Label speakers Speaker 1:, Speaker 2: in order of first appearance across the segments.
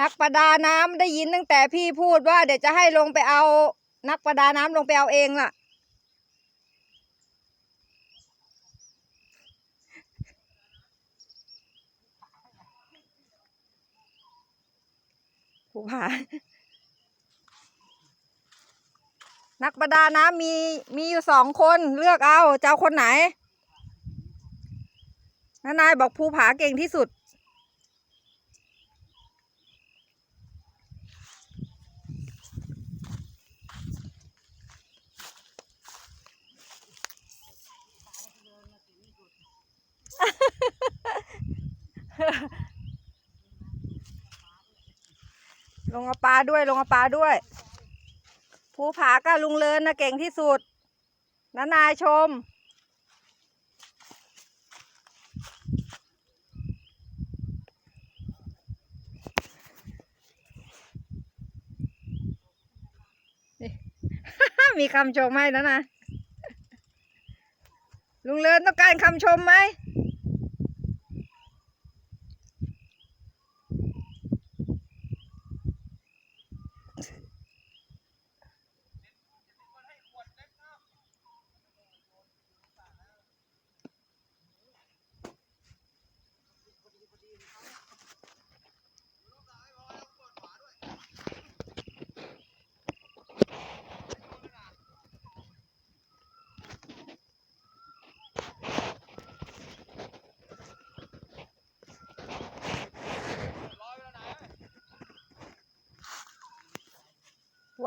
Speaker 1: นักประดาน้ำได้ยินตั้งแต่พี่พูดว่าเดี๋ยวจะให้ลงไปเอา นักประดาน้ำลงไปเอาเองล่ะ ผู้ผานักประดาน้ำมีมีอยู่สองคนเลือกเอาจะเอาคนไหนนายบอกภูผาเก่งที่สุด ลงเอาปลาด้วย ลงเอาปลาด้วย ภูผากับลุงเลินนะเก่งที่สุดนานายชม มีคำชมไหมนะนะ ลุงเลินต้องการคำชมไหม ไว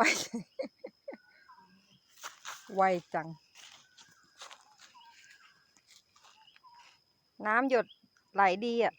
Speaker 1: ไวจัง น้ำหยดไหลดีอะ